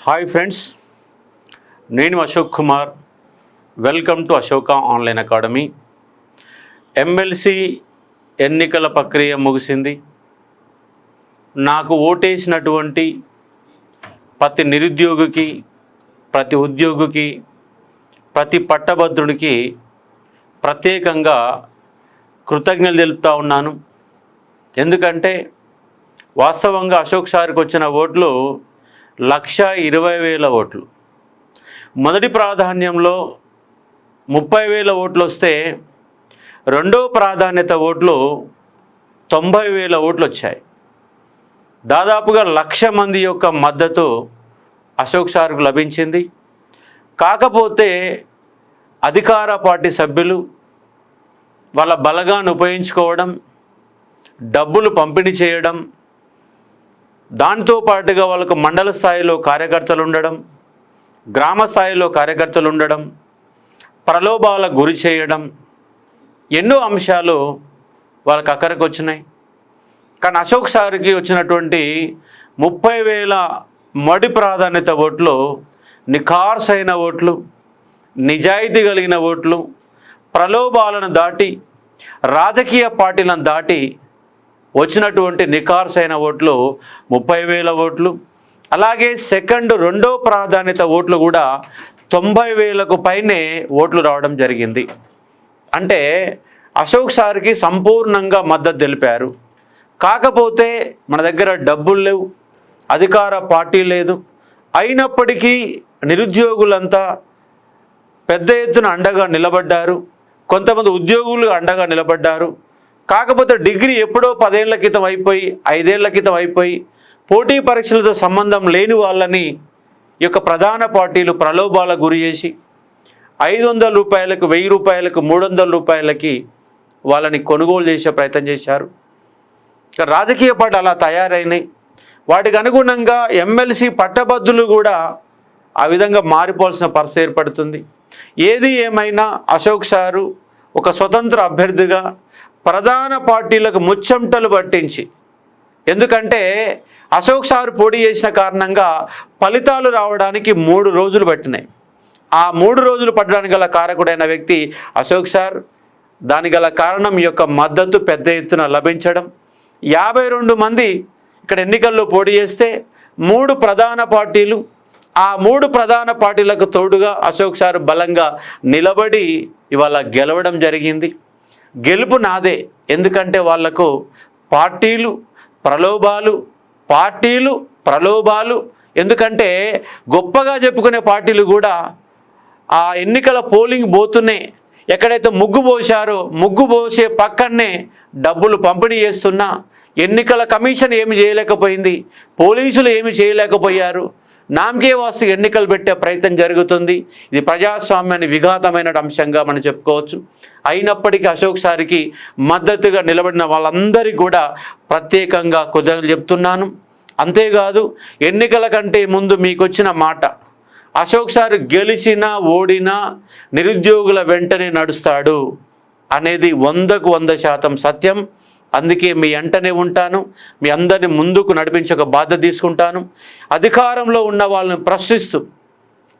Hi friends నేను Ashok Kumar. Welcome to Ashoka online academy MLC ఎన్నికల ప్రక్రియ ముగిసింది. నాకు ఓటేసినటువంటి ప్రతి నిరుద్యోగికి ప్రతి ఉద్యోగికి ప్రతి పట్టభద్రునికి ప్రత్యేకంగా కృతజ్ఞతలు తెలుపుతా ఉన్నాను. ఎందుకంటే వాస్తవంగా అశోక్ సార్కి వచ్చిన ఓట్లు లక్ష ఇరవై వేల ఓట్లు. మొదటి ప్రాధాన్యంలో ముప్పై వేల ఓట్లు వస్తే రెండో ప్రాధాన్యత ఓట్లు తొంభై వేల ఓట్లు వచ్చాయి. దాదాపుగా లక్ష మంది యొక్క మద్దతు అశోక్ సార్కు లభించింది. కాకపోతే అధికార పార్టీ సభ్యులు వాళ్ళ బలగాన్ని ఉపయోగించుకోవడం డబ్బులు పంపిణీ చేయడం దాంతో పాటుగా వాళ్ళకు మండల స్థాయిలో కార్యకర్తలు ఉండడం గ్రామ స్థాయిలో కార్యకర్తలు ఉండడం ప్రలోభాల గురి చేయడం ఎన్నో అంశాలు వాళ్ళకి అక్కడికి వచ్చినాయి. కానీ అశోక్ సార్కి వచ్చినటువంటి ముప్పై వేల మడి ప్రాధాన్యత ఓట్లు నిఖార్సైన ఓట్లు నిజాయితీ కలిగిన ఓట్లు ప్రలోభాలను దాటి రాజకీయ పార్టీలను దాటి వచ్చినటువంటి నికార్సైన ఓట్లు ముప్పై వేల ఓట్లు అలాగే సెకండ్ రెండో ప్రాధాన్యత ఓట్లు కూడా తొంభై వేలకు పైనే ఓట్లు రావడం జరిగింది. అంటే అశోక్ సార్కి సంపూర్ణంగా మద్దతు తెలిపారు. కాకపోతే మన దగ్గర డబ్బులు లేవు అధికార పార్టీ లేదు. అయినప్పటికీ నిరుద్యోగులంతా పెద్ద ఎత్తున అండగా నిలబడ్డారు. కొంతమంది ఉద్యోగులు అండగా నిలబడ్డారు. కాకపోతే డిగ్రీ ఎప్పుడో పదేళ్ళ క్రితం అయిపోయి ఐదేళ్ళ క్రితం అయిపోయి పోటీ పరీక్షలతో సంబంధం లేని వాళ్ళని ఈ యొక్క ప్రధాన పార్టీలు ప్రలోభాలకు గురి చేసి ఐదు వందల రూపాయలకు వెయ్యి రూపాయలకు మూడు వందల రూపాయలకి వాళ్ళని కొనుగోలు చేసే ప్రయత్నం చేశారు. రాజకీయ పార్టీ అలా తయారైనాయి. వాటికి అనుగుణంగా ఎమ్మెల్సీ పట్టభద్రులు కూడా ఆ విధంగా మారిపోవాల్సిన పరిస్థితి ఏర్పడుతుంది. ఏది ఏమైనా అశోక్ సారు ఒక స్వతంత్ర అభ్యర్థిగా ప్రధాన పార్టీలకు ముచ్చంటలు పట్టించి. ఎందుకంటే అశోక్ సార్ పోటీ చేసిన కారణంగా ఫలితాలు రావడానికి మూడు రోజులు పట్టినాయి. ఆ మూడు రోజులు పట్టడానికి గల కారకుడైన వ్యక్తి అశోక్ సార్ దాని గల కారణం యొక్క మద్దతు పెద్ద ఎత్తున లభించడం. యాభై రెండు మంది ఇక్కడ ఎన్నికల్లో పోటీ చేస్తే మూడు ప్రధాన పార్టీలు ఆ మూడు ప్రధాన పార్టీలకు తోడుగా అశోక్ సార్ బలంగా నిలబడి ఇవాళ గెలవడం జరిగింది. గెలుపు నాదే. ఎందుకంటే వాళ్ళకు పార్టీలు ప్రలోభాలు పార్టీలు ప్రలోభాలు. ఎందుకంటే గొప్పగా చెప్పుకునే పార్టీలు కూడా ఆ ఎన్నికల పోలింగ్ పోతున్నాయి ఎక్కడైతే ముగ్గు పోసారో ముగ్గు పోసే పక్కనే డబ్బులు పంపిణీ చేస్తున్నా ఎన్నికల కమిషన్ ఏమి చేయలేకపోయింది పోలీసులు ఏమి చేయలేకపోయారు నామకే ఎన్నికలు పెట్టే ప్రయత్నం జరుగుతుంది. ఇది ప్రజాస్వామ్యాన్ని విఘాతమైన అంశంగా మనం చెప్పుకోవచ్చు. అయినప్పటికీ అశోక్ సారికి మద్దతుగా నిలబడిన వాళ్ళందరికీ కూడా ప్రత్యేకంగా కృతజ్ఞతలు చెప్తున్నాను. అంతేకాదు ఎన్నికల కంటే ముందు మీకు వచ్చిన మాట అశోక్ సార్ గెలిచినా ఓడినా నిరుద్యోగుల వెంటనే నడుస్తాడు అనేది వందకు వంద శాతం సత్యం. అందుకే మీ వెంటనే ఉంటాను మీ అందరిని ముందుకు నడిపించక బాధ్యత తీసుకుంటాను. అధికారంలో ఉన్న వాళ్ళని ప్రశ్నిస్తూ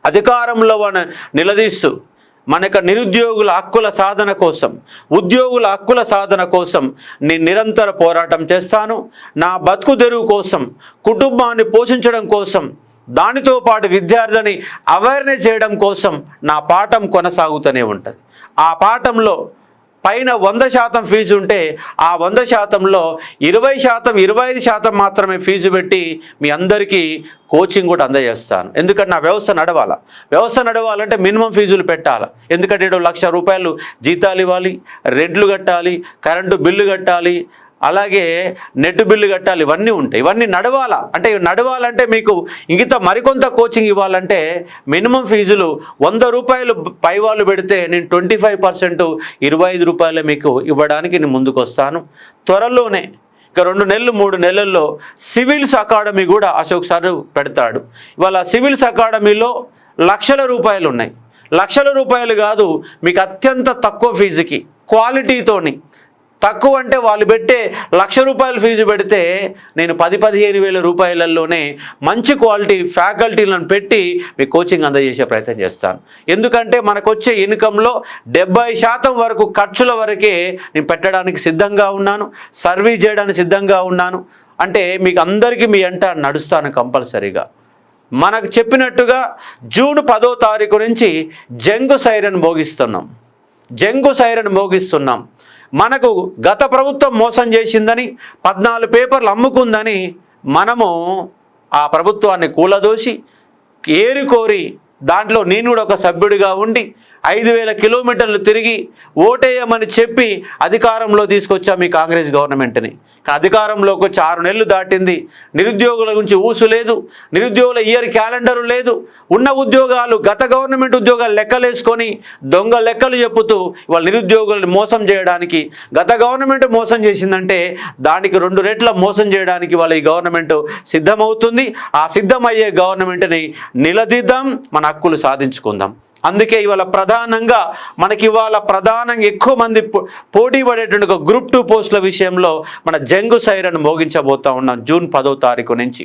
అధికారంలో వాళ్ళని నిలదీస్తూ మన యొక్క నిరుద్యోగుల హక్కుల సాధన కోసం ఉద్యోగుల హక్కుల సాధన కోసం నేను నిరంతర పోరాటం చేస్తాను. నా బతుకు తెరువు కోసం కుటుంబాన్ని పోషించడం కోసం దానితో పాటు విద్యార్థిని అవేర్నెస్ చేయడం కోసం నా పాఠం కొనసాగుతూనే ఉంటుంది. ఆ పాఠంలో పైన వంద శాతం ఫీజు ఉంటే ఆ వంద శాతంలో ఇరవై శాతం ఇరవై ఐదు శాతం మాత్రమే ఫీజు పెట్టి మీ అందరికీ కోచింగ్ కూడా అందజేస్తాను. ఎందుకంటే నా వ్యవస్థ నడవాలా. వ్యవస్థ నడవాలంటే మినిమం ఫీజులు పెట్టాలి. ఎందుకంటే ఏడు లక్ష రూపాయలు జీతాలు ఇవ్వాలి రెంట్లు కట్టాలి కరెంటు బిల్లు కట్టాలి అలాగే నెట్ బిల్లు కట్టాలి ఇవన్నీ ఉంటాయి. ఇవన్నీ నడవాలా? అంటే నడవాలంటే మీకు ఇంకిత మరికొంత కోచింగ్ ఇవ్వాలంటే మినిమం ఫీజులు వంద రూపాయలు పై వాళ్ళు పెడితే నేను ట్వంటీ ఫైవ్ పర్సెంట్ ఇరవై ఐదు రూపాయలు మీకు ఇవ్వడానికి నేను ముందుకు వస్తాను త్వరలోనే ఇక రెండు నెలలు మూడు నెలల్లో సివిల్స్ అకాడమీ కూడా అశోక్ సార్ పెడతాడు. ఇవాళ సివిల్స్ అకాడమీలో లక్షల రూపాయలు ఉన్నాయి. లక్షల రూపాయలు కాదు మీకు అత్యంత తక్కువ ఫీజుకి క్వాలిటీతోని తక్కువ అంటే వాళ్ళు పెట్టే లక్ష రూపాయలు ఫీజు పెడితే నేను పది పదిహేను వేల రూపాయలలోనే మంచి క్వాలిటీ ఫ్యాకల్టీలను పెట్టి మీ కోచింగ్ అందజేసే ప్రయత్నం చేస్తాను. ఎందుకంటే మనకు వచ్చే ఇన్కంలో డెబ్బై శాతం వరకు ఖర్చుల వరకే నేను పెట్టడానికి సిద్ధంగా ఉన్నాను సర్వీస్ చేయడానికి సిద్ధంగా ఉన్నాను. అంటే మీకు అందరికీ మీ అంట నడుస్తాను కంపల్సరీగా. మనకు చెప్పినట్టుగా జూన్ పదో తారీఖు నుంచి జంగు సైరన్ భోగిస్తున్నాం జంగు సైరన్ భోగిస్తున్నాం మనకు గత ప్రభుత్వం మోసం చేసిందని పద్నాలుగు పేపర్లు అమ్ముకుందని మనము ఆ ప్రభుత్వాన్ని కూలదోసి ఏరుకోరి దాంట్లో నేను కూడా ఒక సభ్యుడిగా ఉండి ఐదు వేల కిలోమీటర్లు తిరిగి ఓటేయమని చెప్పి అధికారంలో తీసుకొచ్చా మీ కాంగ్రెస్ గవర్నమెంట్ని. అధికారంలోకి వచ్చి ఆరు నెలలు దాటింది. నిరుద్యోగుల గురించి ఊసు లేదు. నిరుద్యోగుల ఇయర్ క్యాలెండరు లేదు. ఉన్న ఉద్యోగాలు గత గవర్నమెంట్ ఉద్యోగాలు లెక్కలేసుకొని దొంగ లెక్కలు చెప్పుతూ వాళ్ళ నిరుద్యోగులను మోసం చేయడానికి గత గవర్నమెంట్ మోసం చేసిందంటే దానికి రెండు రెట్ల మోసం చేయడానికి వాళ్ళ ఈ గవర్నమెంట్ సిద్ధమవుతుంది. ఆ సిద్ధమయ్యే గవర్నమెంట్ని నిలదీద్దాం. మన హక్కులు సాధించుకుందాం. అందుకే ఇవాళ ప్రధానంగా మనకి ఇవాళ ప్రధానంగా ఎక్కువ మంది పో- పోటీ పడేటువంటి ఒక గ్రూప్ టూ పోస్టుల విషయంలో మన జంగు సైరన్ మోగించబోతా ఉన్నాం జూన్ పదో తారీఖు నుంచి.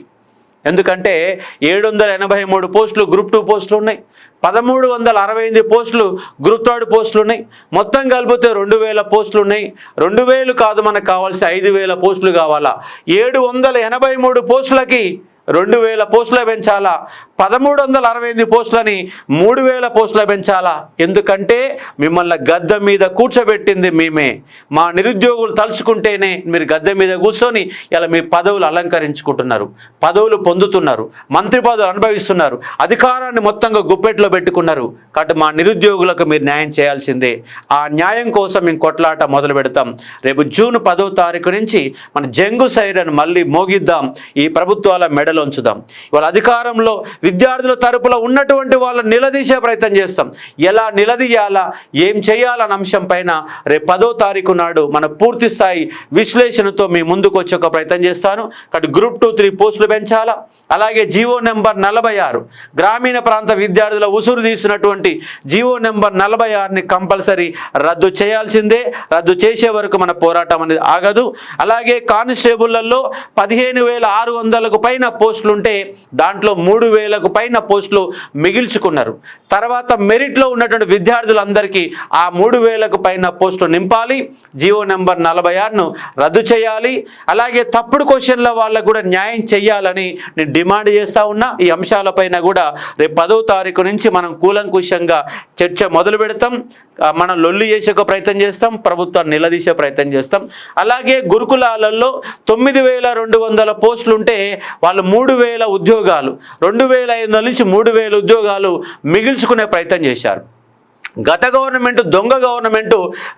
ఎందుకంటే ఏడు వందల ఎనభై మూడు పోస్టులు గ్రూప్ టూ పోస్టులు ఉన్నాయి. పదమూడు వందల అరవై ఎనిమిది పోస్టులు గ్రూప్ థర్డ్ పోస్టులు ఉన్నాయి. మొత్తం కలిపితే రెండు వేల పోస్టులు ఉన్నాయి. రెండు వేలు కాదు మనకు కావాల్సిన ఐదు వేల పోస్టులు కావాలా? ఏడు వందల ఎనభై మూడు పోస్టులకి రెండు వేల పోస్టులు పెంచాలా? పదమూడు వందల అరవై ఎనిమిది పోస్టులని మూడు వేల పోస్టులు పెంచాలా? ఎందుకంటే మిమ్మల్ని గద్దె మీద కూర్చోబెట్టింది మేమే. మా నిరుద్యోగులు తలుచుకుంటేనే మీరు గద్దె మీద కూర్చొని ఇలా మీ పదవులు అలంకరించుకుంటున్నారు పదవులు పొందుతున్నారు మంత్రి పదవులు అనుభవిస్తున్నారు అధికారాన్ని మొత్తంగా గుప్పెట్లో పెట్టుకున్నారు. కాబట్టి మా నిరుద్యోగులకు మీరు న్యాయం చేయాల్సిందే. ఆ న్యాయం కోసం మేము కొట్లాట మొదలు పెడతాం. రేపు జూన్ పదో తారీఖు నుంచి మన జంగు సైరన్ మళ్ళీ మోగిద్దాం. ఈ ప్రభుత్వాల మెడలు ఉంచుదాం. ఇవాళ అధికారంలో విద్యార్థుల తరపులో ఉన్నటువంటి వాళ్ళని నిలదీసే ప్రయత్నం చేస్తాం. ఎలా నిలదీయాలా? ఏం చేయాలన్న అంశం పైన రేపు పదో తారీఖు నాడు మన పూర్తి స్థాయి విశ్లేషణతో మీ ముందుకు వచ్చే ఒక ప్రయత్నం చేస్తాను. కాబట్టి గ్రూప్ టూ త్రీ పోస్టులు పెంచాలా? అలాగే జీవో నెంబర్ నలభై ఆరు. గ్రామీణ ప్రాంత విద్యార్థుల ఉసురు తీసినటువంటి జీవో నెంబర్ నలభై ఆరుని కంపల్సరీ రద్దు చేయాల్సిందే. రద్దు చేసే వరకు మన పోరాటం అనేది ఆగదు. అలాగే కానిస్టేబుళ్ళలో పదిహేను వేల ఆరు వందలకు పైన పోస్టులు ఉంటే దాంట్లో మూడు వేలకు పైన పోస్టులు మిగిల్చుకున్నారు. తర్వాత మెరిట్లో ఉన్నటువంటి విద్యార్థులందరికీ ఆ మూడు వేలకు పైన పోస్టులు నింపాలి. జీవో నెంబర్ నలభై ఆరును రద్దు చేయాలి. అలాగే తప్పుడు క్వశ్చన్ల వాళ్ళకు కూడా న్యాయం చేయాలని నేను డిమాండ్ చేస్తా ఉన్నా. ఈ అంశాలపైన కూడా రేపు పదో తారీఖు నుంచి మనం కూలంకుషంగా చర్చ మొదలు పెడతాం. మనం లొల్లి చేసే ప్రయత్నం చేస్తాం. ప్రభుత్వాన్ని నిలదీసే ప్రయత్నం చేస్తాం. అలాగే గురుకులాలలో తొమ్మిది వేల రెండు వందల పోస్టులు ఉంటే వాళ్ళు మూడు వేల ఉద్యోగాలు రెండు వేల ఐదు వందల నుంచి మూడు వేల ఉద్యోగాలు మిగిల్చుకునే ప్రయత్నం చేశారు. గత గవర్నమెంట్ దొంగ గవర్నమెంట్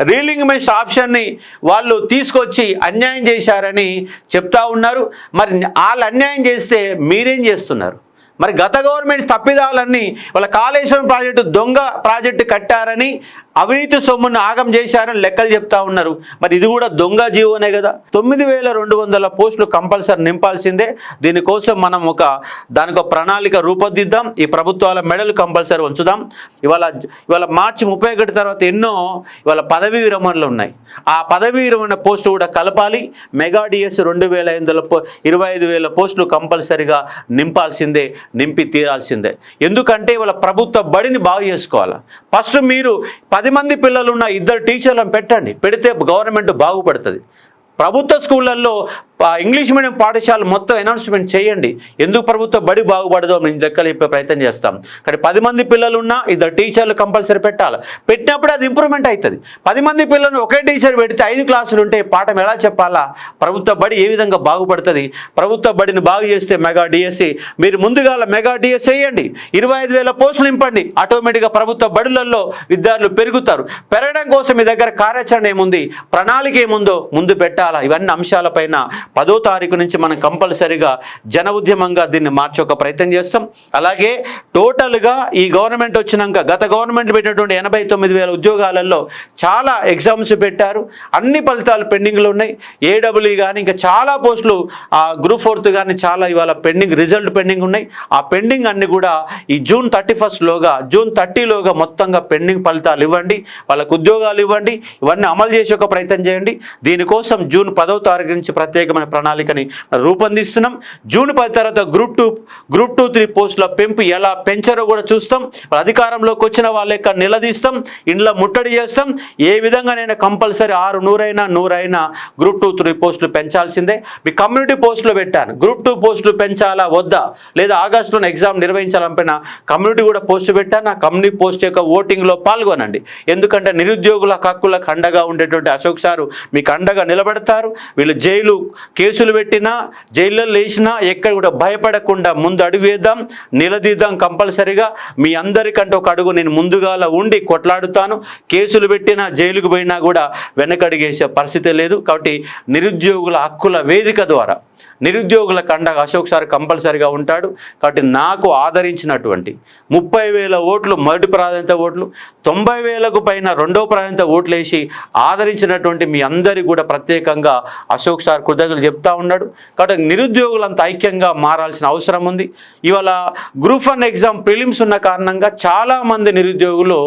రీలింగ్ మెష్ ఆప్షన్ని వాళ్ళు తీసుకొచ్చి అన్యాయం చేశారని చెప్తా ఉన్నారు. మరి వాళ్ళు అన్యాయం చేస్తే మీరేం చేస్తున్నారు? మరి గత గవర్నమెంట్ తప్పిదాలన్నీ వాళ్ళ కాళేశ్వరం ప్రాజెక్టు దొంగ ప్రాజెక్టు కట్టారని అవినీతి సొమ్మును ఆగం చేశారని లెక్కలు చెప్తా ఉన్నారు. మరి ఇది కూడా దొంగ జీవోనే కదా? తొమ్మిది వేల రెండు వందల పోస్టులు కంపల్సరీ నింపాల్సిందే. దీనికోసం మనం ఒక దానికి ప్రణాళిక రూపొందిద్దాం. ఈ ప్రభుత్వాల మెడలు కంపల్సరీ ఉంచుదాం ఇవాళ ఇవాళ మార్చి ముప్పై ఒకటి తర్వాత ఎన్నో ఇవాళ పదవీ విరమణలు ఉన్నాయి. ఆ పదవీ విరమణ పోస్టు కూడా కలపాలి. మెగా డిఎస్ రెండు వేల ఐదు వందల ఇరవై ఐదు వేల పోస్టులు కంపల్సరీగా నింపాల్సిందే నింపి తీరాల్సిందే. ఎందుకంటే ఇవాళ ప్రభుత్వ బడిని బాగు చేసుకోవాలి? ఫస్ట్ మీరు పది మంది పిల్లలు ఉన్న ఇద్దరు టీచర్లను పెట్టండి. పెడితే గవర్నమెంట్ బాగుపడుతుంది. ప్రభుత్వ స్కూళ్ళల్లో ఇంగ్లీష్ మీడియం పాఠశాల మొత్తం అనౌన్స్మెంట్ చేయండి. ఎందుకు ప్రభుత్వ బడి బాగుపడదో మేము లెక్కలు చెప్పే ప్రయత్నం చేస్తాం. కానీ పది మంది పిల్లలు ఉన్నా ఇద్దరు టీచర్లు కంపల్సరీ పెట్టాలి. పెట్టినప్పుడు అది ఇంప్రూవ్మెంట్ అవుతుంది. పది మంది పిల్లలను ఒకే టీచర్ పెడితే ఐదు క్లాసులు ఉంటే పాఠం ఎలా చెప్పాలా? ప్రభుత్వ బడి ఏ విధంగా బాగుపడుతుంది? ప్రభుత్వ బడిని బాగు చేస్తే మెగా డిఎస్సి. మీరు ముందుగాల మెగా డిఎస్ వేయండి ఇరవై ఐదు వేల పోస్టులు నింపండి. ఆటోమేటిక్గా ప్రభుత్వ బడులలో విద్యార్థులు పెరుగుతారు. పెరగడం కోసం మీ దగ్గర కార్యాచరణ ఏముంది? ప్రణాళిక ఏముందో ముందు పెట్టాలి. పెంచాలా ఇవన్నీ అంశాలపైన పదో తారీఖు నుంచి మనం కంపల్సరిగా జన ఉద్యమంగా దీన్ని మార్చే ఒక ప్రయత్నం చేస్తాం. అలాగే టోటల్గా ఈ గవర్నమెంట్ వచ్చినాక గత గవర్నమెంట్ పెట్టినటువంటి ఎనభై తొమ్మిది వేల ఉద్యోగాలలో చాలా ఎగ్జామ్స్ పెట్టారు. అన్ని ఫలితాలు పెండింగ్లో ఉన్నాయి. ఏడబ్ల్యూ కానీ ఇంకా చాలా పోస్టులు ఆ గ్రూప్ ఫోర్త్ కానీ చాలా ఇవాళ పెండింగ్ రిజల్ట్ పెండింగ్ ఉన్నాయి. ఆ పెండింగ్ అన్ని కూడా ఈ జూన్ థర్టీ ఫస్ట్లోగా జూన్ థర్టీలోగా మొత్తంగా పెండింగ్ ఫలితాలు ఇవ్వండి. వాళ్ళకు ఉద్యోగాలు ఇవ్వండి. ఇవన్నీ అమలు చేసే ఒక ప్రయత్నం చేయండి. దీనికోసం జూన్ జూన్ పదవ తారీఖు నుంచి ప్రత్యేకమైన ప్రణాళికని రూపొందిస్తున్నాం. జూన్ పది తర్వాత group two group two three పోస్టుల పెంపు ఎలా పెంచారో కూడా చూస్తాం. అధికారంలోకి వచ్చిన వాళ్ళ యొక్క నిలదీస్తాం. ఇండ్ల ముట్టడి చేస్తాం. ఏ విధంగానైనా కంపల్సరీ ఆరు నూరైనా నూరైనా గ్రూప్ టూ త్రీ పోస్టులు పెంచాల్సిందే. మీ కమ్యూనిటీ పోస్టులు పెట్టాను. గ్రూప్ టూ పోస్టులు పెంచాలా వద్దా? లేదా ఆగస్టులో ఎగ్జామ్ నిర్వహించాలనిపోయిన కమ్యూనిటీ కూడా పోస్టు పెట్టాను? ఆ కమ్యూనిటీ పోస్ట్ యొక్క ఓటింగ్లో పాల్గొనండి. ఎందుకంటే నిరుద్యోగుల హక్కులకు అండగా ఉండేటువంటి అశోక్ సారు మీకు అండగా నిలబడతారు. వీళ్ళు జైలు కేసులు పెట్టినా జైల్లో లేచినా ఎక్కడ కూడా భయపడకుండా ముందు అడుగు వేద్దాం నిలదీద్దాం కంపల్సరిగా. మీ అందరికంటే ఒక అడుగు నేను ముందుగాల ఉండి కొట్లాడుతాను. కేసులు పెట్టినా జైలుకు పోయినా కూడా వెనకడిగేసే పరిస్థితి లేదు. కాబట్టి నిరుద్యోగుల హక్కుల వేదిక ద్వారా నిరుద్యోగుల కండగా అశోక్ సార్ కంపల్సరిగా ఉంటాడు. కాబట్టి నాకు ఆదరించినటువంటి ముప్పై వేల ఓట్లు మొదటి ప్రాధాన్యత ఓట్లు తొంభై వేలకు పైన రెండో ప్రాధాన్యత ఓట్లు వేసి ఆదరించినటువంటి మీ అందరి కూడా ప్రత్యేకంగా అశోక్ సార్ కృతజ్ఞతలు చెప్తా ఉన్నాడు. కాబట్టి నిరుద్యోగులంతా ఐక్యంగా మారాల్సిన అవసరం ఉంది. ఇవాళ గ్రూప్ వన్ ఎగ్జామ్ ప్రిలిమ్స్ ఉన్న కారణంగా చాలామంది నిరుద్యోగులు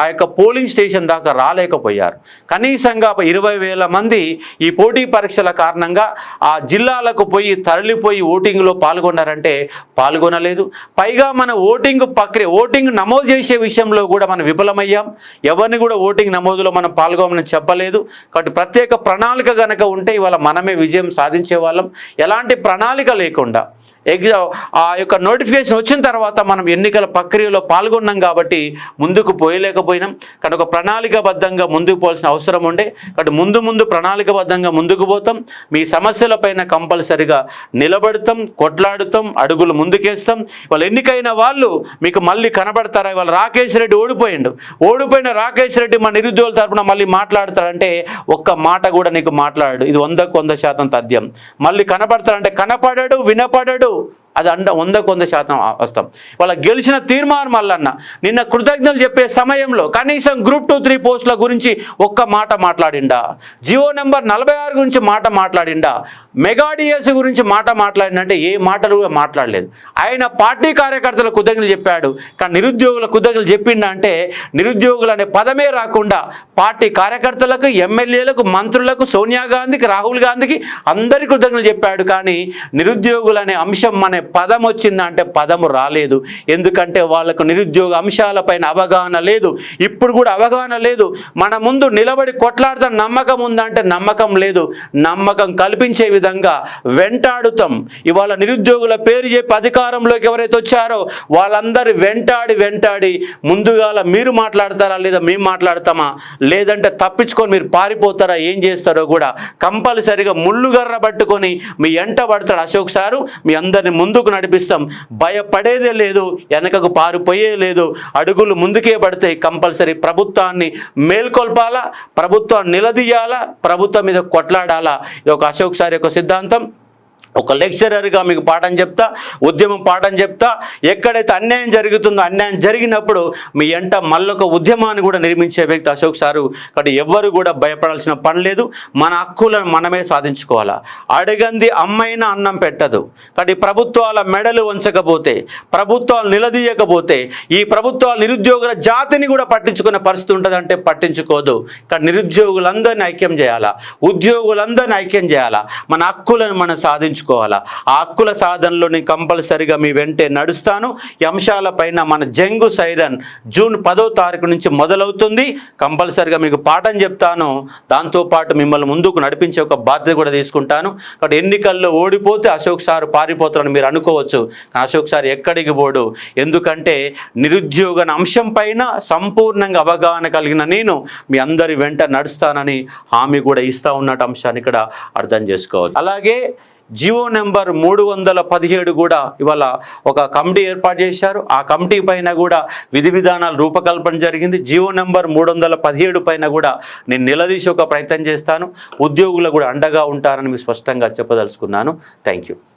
ఆ యొక్క పోలింగ్ స్టేషన్ దాకా రాలేకపోయారు. కనీసంగా ఇరవై వేల మంది ఈ పోటీ పరీక్షల కారణంగా ఆ జిల్లాలకు పోయి తరలిపోయి ఓటింగ్లో పాల్గొన్నారంటే పాల్గొనలేదు. పైగా మన ఓటింగ్ ప్రక్రియ ఓటింగ్ నమోదు చేసే విషయంలో కూడా మనం విఫలమయ్యాం. ఎవరిని కూడా ఓటింగ్ నమోదులో మనం పాల్గొమని చెప్పలేదు. కాబట్టి ప్రత్యేక ప్రణాళిక గనక ఉంటే ఇవాళ మనమే విజయం సాధించే వాళ్ళం. ఎలాంటి ప్రణాళిక లేకుండా. ఎగ్జామ్ ఆ యొక్క నోటిఫికేషన్ వచ్చిన తర్వాత మనం ఎన్నికల ప్రక్రియలో పాల్గొన్నాం కాబట్టి ముందుకు పోయలేకపోయినాం. కనుక ఒక ప్రణాళికబద్ధంగా ముందుకు పోవాల్సిన అవసరం ఉండే. కాబట్టి ముందు ముందు ప్రణాళికబద్ధంగా ముందుకు పోతాం. మీ సమస్యలపైన కంపల్సరిగా నిలబడతాం కొట్లాడుతాం అడుగులు ముందుకేస్తాం. వాళ్ళు ఎన్నికైన వాళ్ళు మీకు మళ్ళీ కనబడతారా? ఇవాళ రాకేష్ రెడ్డి ఓడిపోయిండు. ఓడిపోయిన రాకేష్ రెడ్డి మా నిరుద్యోగుల తరపున మళ్ళీ మాట్లాడతారంటే ఒక్క మాట కూడా నీకు మాట్లాడాడు. ఇది వందకు వంద శాతం తథ్యం. మళ్ళీ కనపడతారంటే కనపడడు వినపడడు. So అది అండ వందకు వంద శాతం వస్తాం. వాళ్ళ గెలిచిన తీర్మానం మల్లన్న నిన్న కృతజ్ఞతలు చెప్పే సమయంలో కనీసం గ్రూప్ టూ త్రీ పోస్టుల గురించి ఒక్క మాట మాట్లాడిండా. జియో నెంబర్ నలభై ఆరు గురించి మాట మాట్లాడిండా. మెగాడియస్ గురించి మాట మాట్లాడినంటే ఏ మాటలు కూడా మాట్లాడలేదు. ఆయన పార్టీ కార్యకర్తల కృతజ్ఞతలు చెప్పాడు. కానీ నిరుద్యోగుల కృతజ్ఞతలు చెప్పిండా అంటే నిరుద్యోగులు అనే పదమే రాకుండా పార్టీ కార్యకర్తలకు ఎమ్మెల్యేలకు మంత్రులకు సోనియా గాంధీకి రాహుల్ గాంధీకి అందరి కృతజ్ఞతలు చెప్పాడు. కానీ నిరుద్యోగులు అనే అంశం అనే పదం వచ్చిందా అంటే పదము రాలేదు. ఎందుకంటే వాళ్ళకు నిరుద్యోగ అంశాలపైన అవగాహన లేదు. ఇప్పుడు కూడా అవగాహన లేదు. మన ముందు నిలబడి కొట్లాడుతాం నమ్మకం ఉందంటే నమ్మకం లేదు. నమ్మకం కల్పించే విధంగా వెంటాడుతాం. ఇవాళ నిరుద్యోగుల పేరు చెప్పి అధికారంలోకి ఎవరైతే వచ్చారో వాళ్ళందరూ వెంటాడి వెంటాడి ముందుగాల మీరు మాట్లాడతారా లేదా మేము మాట్లాడతామా? లేదంటే తప్పించుకొని మీరు పారిపోతారా? ఏం చేస్తారో కూడా కంపల్సరిగా ముళ్ళుగర్ర పట్టుకొని మీ ఎంట పడతాడు అశోక్ సారు. మీ అందరిని ముందు ముందుకు నడిపిస్తాం. భయపడేదే లేదు వెనకకు పారిపోయే లేదు. అడుగులు ముందుకే పడితే కంపల్సరీ ప్రభుత్వాన్ని మేల్కొల్పాలా ప్రభుత్వాన్ని నిలదీయాలా ప్రభుత్వం మీద కొట్లాడాలా? ఇది ఒక అశోక్ సార్ యొక్క సిద్ధాంతం ఒక లెక్చరర్గా మీకు పాఠం చెప్తా ఉద్యమం పాఠం చెప్తా ఎక్కడైతే అన్యాయం జరుగుతుందో అన్యాయం జరిగినప్పుడు మీ ఎంట మళ్ళొక ఉద్యమాన్ని కూడా నిర్మించే వ్యక్తి అశోక్ సారు. కాబట్టి ఎవ్వరు కూడా భయపడాల్సిన పని లేదు. మన హక్కులను మనమే సాధించుకోవాలా? అడగంది అమ్మైన అన్నం పెట్టదు. కాబట్టి ప్రభుత్వాల మెడలు వంచకపోతే ప్రభుత్వాలు నిలదీయకపోతే ఈ ప్రభుత్వాలు నిరుద్యోగుల జాతిని కూడా పట్టించుకునే పరిస్థితి ఉంటుందంటే పట్టించుకోదు. కానీ నిరుద్యోగులందరినీ ఐక్యం చేయాలా? ఉద్యోగులందరినీ ఐక్యం చేయాలా? మన హక్కులను మనం తెలుసుకోవాలా? ఆ హక్కుల సాధనలో నేను కంపల్సరిగా మీ వెంటే నడుస్తాను. ఈ అంశాలపైన మన జంగు సైరన్ జూన్ పదో తారీఖు నుంచి మొదలవుతుంది. కంపల్సరిగా మీకు పాఠం చెప్తాను. దాంతోపాటు మిమ్మల్ని ముందుకు నడిపించే ఒక బాధ్యత కూడా తీసుకుంటాను. కాబట్టి ఎన్నికల్లో ఓడిపోతే అశోక్ సార్ పారిపోతారని మీరు అనుకోవచ్చు. అశోక్ సార్ ఎక్కడికి పోడు? ఎందుకంటే నిరుద్యోగ అంశం పైన సంపూర్ణంగా అవగాహన కలిగిన నేను మీ అందరి వెంట నడుస్తానని హామీ కూడా ఇస్తా ఉన్నట్టు అంశాన్ని ఇక్కడ అర్థం చేసుకోవచ్చు. అలాగే జివో నెంబర్ మూడు వందల పదిహేడు కూడా ఇవాళ ఒక కమిటీ ఏర్పాటు చేశారు. ఆ కమిటీ పైన కూడా విధి విధానాలు రూపకల్పన జరిగింది. జియో నెంబర్ మూడు వందల పదిహేడు పైన కూడా నేను నిలదీసి ఒక ప్రయత్నం చేస్తాను. ఉద్యోగులు కూడా అండగా ఉంటారని మీకు స్పష్టంగా చెప్పదలుచుకున్నాను. Thank you.